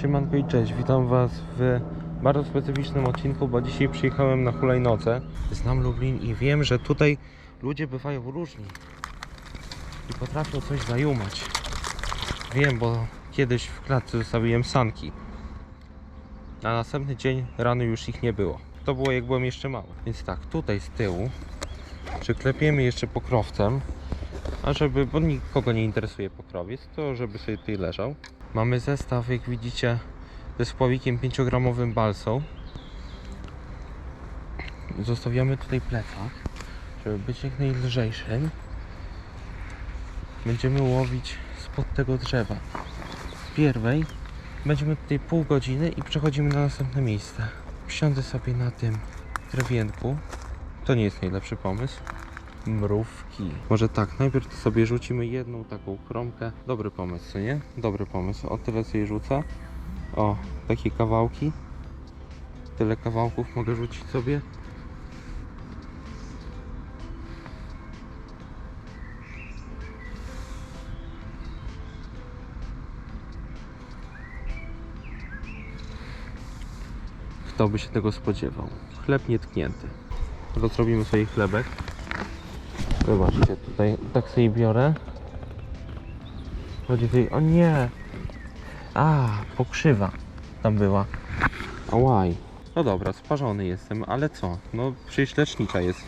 Siemanko i cześć, witam Was w bardzo specyficznym odcinku, bo dzisiaj przyjechałem na hulajnodze. Znam Lublin i wiem, że tutaj ludzie bywają różni i potrafią coś zajumać. Wiem, bo kiedyś w klatce zostawiłem sanki. Na następny dzień rano już ich nie było. To było jak byłem jeszcze mały. Więc tak, tutaj z tyłu przyklepiemy jeszcze pokrowcem, a żeby, bo nikogo nie interesuje pokrowiec, to żeby sobie tutaj leżał. Mamy zestaw, jak widzicie, ze spławikiem 5-gramowym balsą. Zostawiamy tutaj plecak, żeby być jak najlżejszym. Będziemy łowić spod tego drzewa. Pierwej będziemy tutaj pół godziny i przechodzimy na następne miejsce. Siądę sobie na tym drewienku. To nie jest najlepszy pomysł. Mrówki. Może tak, najpierw sobie rzucimy jedną taką kromkę. Dobry pomysł, nie? Dobry pomysł. O tyle sobie rzucę. O, takie kawałki. Tyle kawałków mogę rzucić sobie. Kto by się tego spodziewał? Chleb nietknięty. Rozrobimy sobie chlebek. Zobaczcie, tutaj tak sobie biorę. Chodzi tutaj, o nie! A, pokrzywa tam była. Ałaj. No dobra, sparzony jestem, ale co? No przecież lecznicza jest.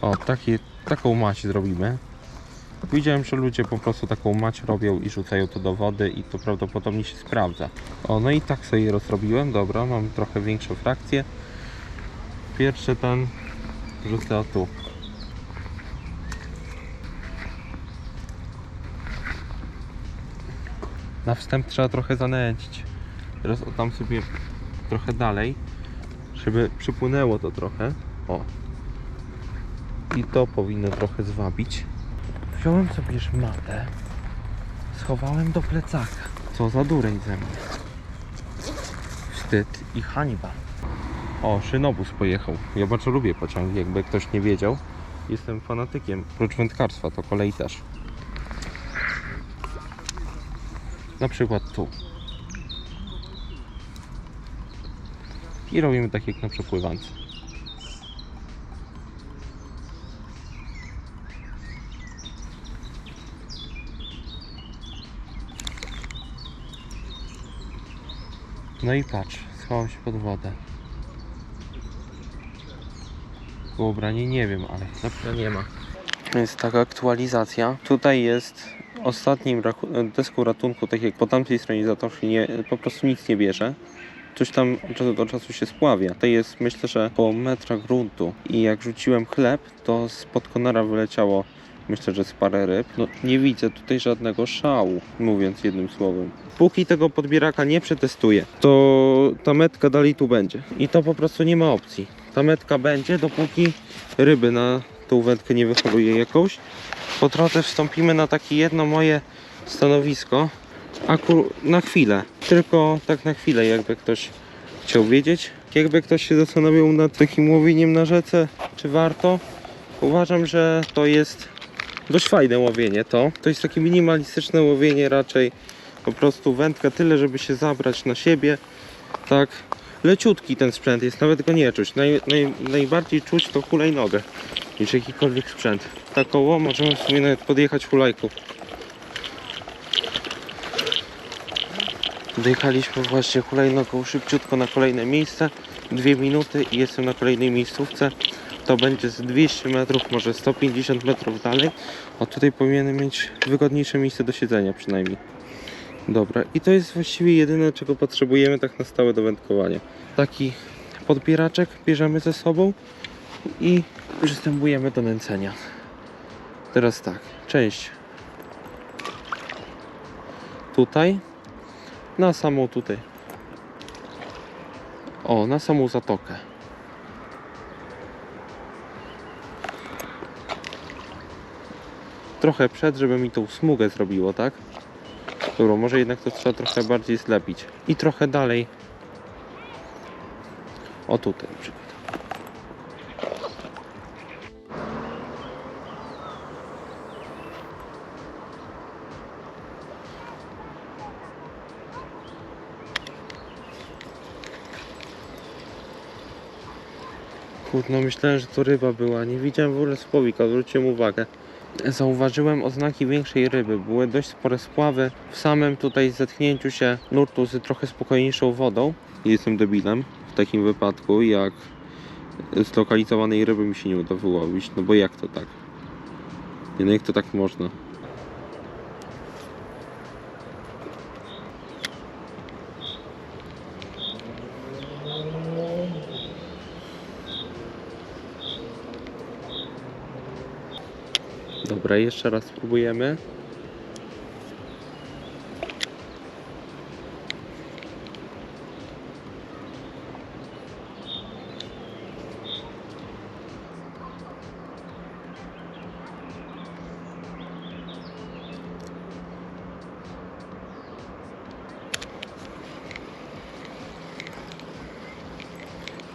O, taki, taką mać zrobimy. Widziałem, że ludzie po prostu taką mać robią i rzucają to do wody i to prawdopodobnie się sprawdza. O, no i tak sobie rozrobiłem, dobra, mam trochę większą frakcję. Pierwszy ten rzucę tu. Na wstęp trzeba trochę zanęcić. Teraz o tam sobie trochę dalej, żeby przypłynęło to trochę. O. I to powinno trochę zwabić. Wziąłem sobie szmatę, schowałem do plecaka. Co za dureń ze mnie. Wstyd i hańba. O, szynobus pojechał. Ja bardzo lubię pociągi, jakby ktoś nie wiedział. Jestem fanatykiem. Prócz wędkarstwa, to kolei też. Na przykład tu. I robimy tak jak na przepływance. No i patrz, schował się pod wodę. Było ubranie nie wiem, ale na pewno nie ma. Jest taka aktualizacja. Tutaj jest ostatnim rachu- deską ratunku, tak jak po tamtej stronie zatoki, nie, po prostu nic nie bierze. Coś tam od czasu do czasu się spławia. To jest myślę, że po metra gruntu. I jak rzuciłem chleb, to spod konara wyleciało myślę, że z parę ryb. No nie widzę tutaj żadnego szału, mówiąc jednym słowem. Póki tego podbieraka nie przetestuję, to ta metka dalej tu będzie. I to po prostu nie ma opcji. Ta metka będzie, dopóki ryby na tą wędkę nie wyholuje jakąś. Po drodze wstąpimy na takie jedno moje stanowisko. Akur na chwilę. Tylko tak na chwilę, jakby ktoś chciał wiedzieć. Jakby ktoś się zastanawiał nad takim łowieniem na rzece, czy warto. Uważam, że to jest dość fajne łowienie to. To jest takie minimalistyczne łowienie raczej. Po prostu wędka tyle, żeby się zabrać na siebie. Tak. Leciutki ten sprzęt jest, nawet go nie czuć. Naj, naj, najbardziej czuć to hulajnogę niż jakikolwiek sprzęt. Tak koło możemy w sumie nawet podjechać hulajką. Dojechaliśmy właśnie hulajnogą szybciutko na kolejne miejsce. Dwie minuty i jestem na kolejnej miejscówce. To będzie z 200 metrów, może 150 metrów dalej. O tutaj powinienem mieć wygodniejsze miejsce do siedzenia przynajmniej. Dobra, i to jest właściwie jedyne, czego potrzebujemy tak na stałe do wędkowania. Taki podbieraczek bierzemy ze sobą i przystępujemy do nęcenia. Teraz tak, część tutaj, na samą tutaj. O, na samą zatokę. trochę przed, żeby mi tą smugę zrobiło, tak? Dobra, może jednak to trzeba trochę bardziej zlepić. I trochę dalej. O tutaj na przykład. Kurde, no myślałem, że to ryba była. Nie widziałem w ogóle spłowika, zwróciłem uwagę. Zauważyłem oznaki większej ryby. Były dość spore spławy. W samym tutaj zetknięciu się nurtu z trochę spokojniejszą wodą. Jestem debilem w takim wypadku, jak zlokalizowanej ryby mi się nie uda wyłowić. No bo jak to tak? Nie, no jak to tak można? Dobra, jeszcze raz spróbujemy.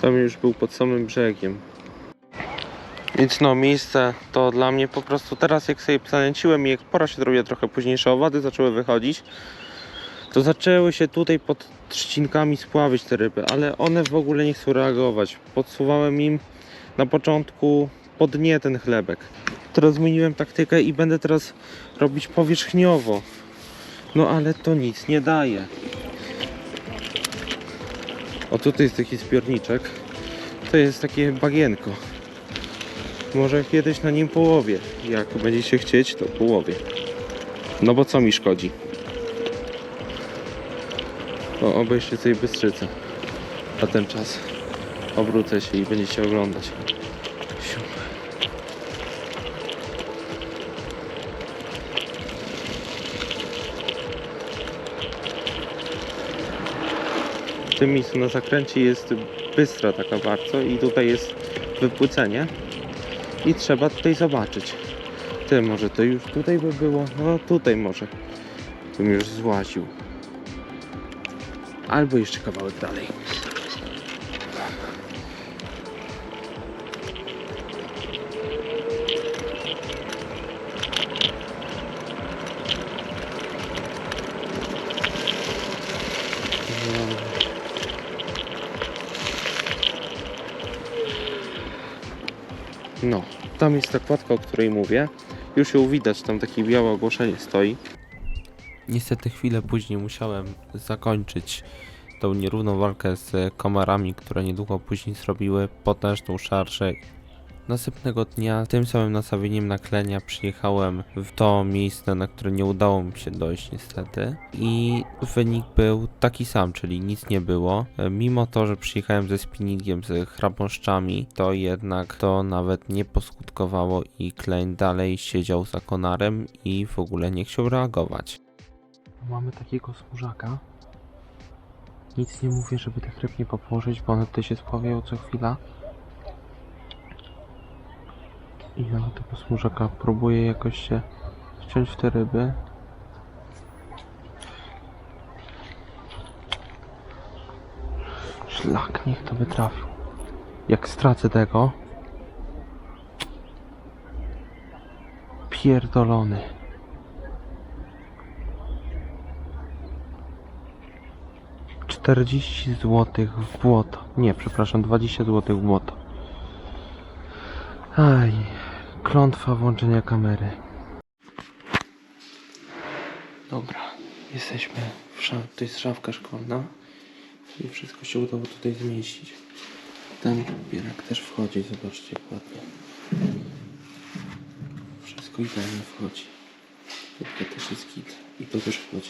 Tam już był pod samym brzegiem. No, miejsce to dla mnie po prostu teraz jak sobie zanęciłem i jak pora się zrobiła trochę późniejsze owady zaczęły wychodzić, to zaczęły się tutaj pod trzcinkami spławić te ryby, ale one w ogóle nie chcą reagować. Podsuwałem im na początku po dnie ten chlebek. Teraz zmieniłem taktykę i będę teraz robić powierzchniowo. No ale to nic nie daje. O tutaj jest taki zbiorniczek. To jest takie bagienko. Może kiedyś na nim połowię. Jak będziecie chcieć, to połowię. No bo co mi szkodzi? O, obejrzcie sobie Bystrzycę. A ten czas obrócę się i będziecie oglądać. W tym miejscu na zakręcie jest bystra taka bardzo i tutaj jest wypłycenie i trzeba tutaj zobaczyć. Ty, może to już tutaj by było? No tutaj może. Bym już złaził. Albo jeszcze kawałek dalej. No, tam jest ta kładka, o której mówię. Już ją widać, tam takie białe ogłoszenie stoi. Niestety chwilę później musiałem zakończyć tą nierówną walkę z komarami, które niedługo później zrobiły potężną szarżę. Następnego dnia tym samym nastawieniem naklenia przyjechałem w to miejsce, na które nie udało mi się dojść niestety i wynik był taki sam, czyli nic nie było. E, Mimo to, że przyjechałem ze spinningiem, z chrapąszczami, to jednak to nawet nie poskutkowało i Klein dalej siedział za konarem i w ogóle nie chciał reagować. Mamy takiego smużaka. Nic nie mówię, żeby tych ryb nie popołożyć, bo one tutaj się spławiają co chwila. I ja tego smużaka próbuję jakoś się wciąć w te ryby. Szlak, niech to by trafił. Jak stracę tego... Pierdolony. Czterdzieści złotych w błoto. Nie, przepraszam, 20 złotych w błoto. Aj, klątwa włączenia kamery. Dobra, jesteśmy w szaf... To jest szafka szkolna. I wszystko się udało tutaj zmieścić. Ten papierak też wchodzi, zobaczcie jak ładnie. Wszystko idealnie wchodzi. Tutaj też jest kit. I to też wchodzi.